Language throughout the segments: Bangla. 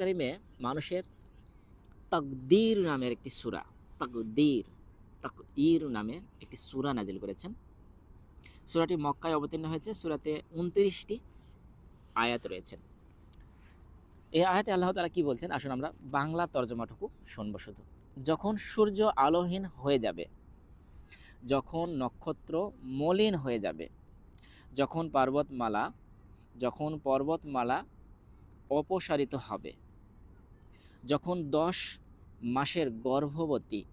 কারিমে মানুষের তকদির নামের একটি সুরা, তকদির তকদির নামে একটি সুরা নাজিল করেছেন। সুরাটি মক্কায় অবতীর্ণ হয়েছে, সুরাতে উনত্রিশটি আয়াত রয়েছেন এই আয়াতে আল্লাহ তালা কি বলছেন? আসুন আমরা বাংলা তর্জমাটুকু শুনব শুধু। যখন সূর্য আলোহীন হয়ে যাবে, যখন নক্ষত্র মলিন হয়ে যাবে, যখন পর্বতমালা যখন পর্বতমালা অপসারিত হবে যখন দশ মাসের গর্ভবতী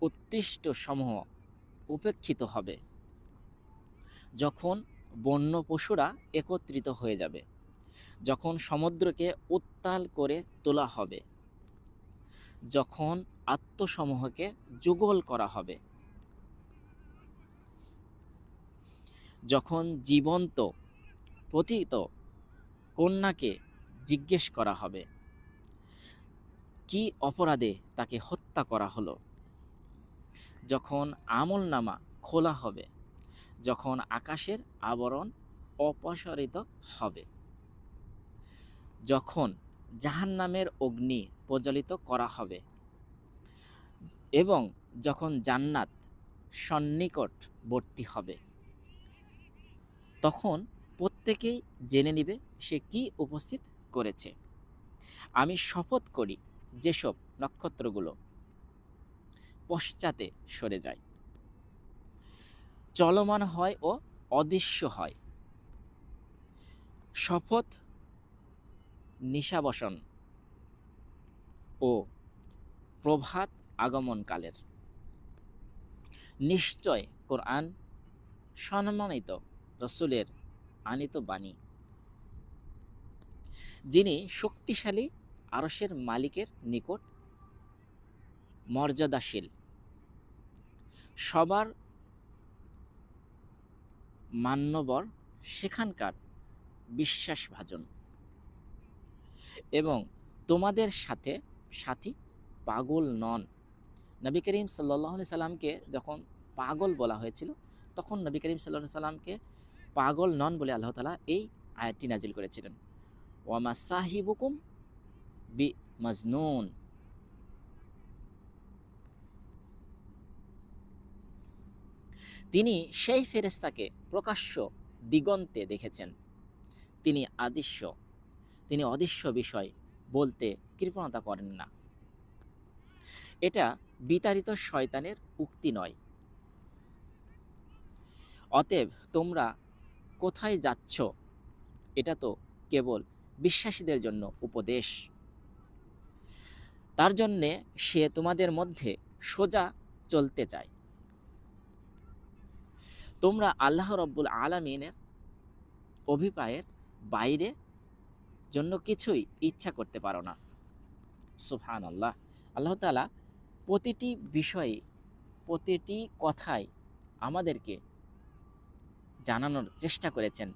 উৎকৃষ্ট সমূহ উপেক্ষিত হবে, যখন বন্য পশুরা একত্রিত হয়ে যাবে, যখন সমুদ্রকে উত্তাল করে তোলা হবে, যখন আত্মসমূহকে যুগল করা হবে, যখন জীবন্ত, পতিত কন্যাকে জিজ্ঞেস করা হবে কি অপরাধে তাকে হত্যা করা হলো? যখন আমল নামা খোলা হবে, যখন আকাশের আবরণ অপসারিত হবে, যখন জাহান্নামের অগ্নি প্রজ্বলিত করা হবে এবং যখন জান্নাত সন্নিকটবর্তী হবে, তখন প্রত্যেকেই জেনে নিবে সে কি উপস্থিত করেছে। আমি শপথ করি যেসব নক্ষত্রগুলো পশ্চাতে সরে যায়। চলমান হয় ও অদৃশ্য হয়। শপথ, নিশাবসন ও প্রভাত আগমনকালের। নিশ্চয় কোরআন সম্মানিত রসুলের আনিত বাণী। যিনি শক্তিশালী আরসের মালিকের নিকট মর্যাদাশীল। সবার মান্যবর সেখানকার বিশ্বাসভাজন এবং তোমাদের সাথে সাথী পাগল নন। নবী করিম সাল্লাহ সাল্লামকে যখন পাগল বলা হয়েছিল, তখন নবী করিম সাল্লাহ সাল্লামকে পাগল নন বলে আল্লাহ তালা এই আয়াতটি নাজিল করেছিলেন। ওয়ামা সাহিবুকুম বি মজনুন তিনি সেই ফেরেস্তাকে প্রকাশ্য দিগন্তে দেখেছেন। তিনি আদিশ্য। তিনি অদৃশ্য বিষয় বলতে কৃপণতা করেন না। এটা বিতাড়িত শয়তানের উক্তি নয়। অতএব তোমরা কোথায় যাচ্ছ? এটা তো কেবল বিশ্বাসীদের জন্য উপদেশ। তার জন্যে সে তোমাদের মধ্যে সোজা চলতে চায়। তোমরা আল্লাহ রব্বুল আলমিনের অভিপ্রায়ের বাইরে জন্য কিছুই ইচ্ছা করতে পারো না। সুফহান আল্লাহ আল্লাহ তালা প্রতিটি বিষয়ে প্রতিটি কথাই আমাদেরকে জানানোর চেষ্টা করেছেন।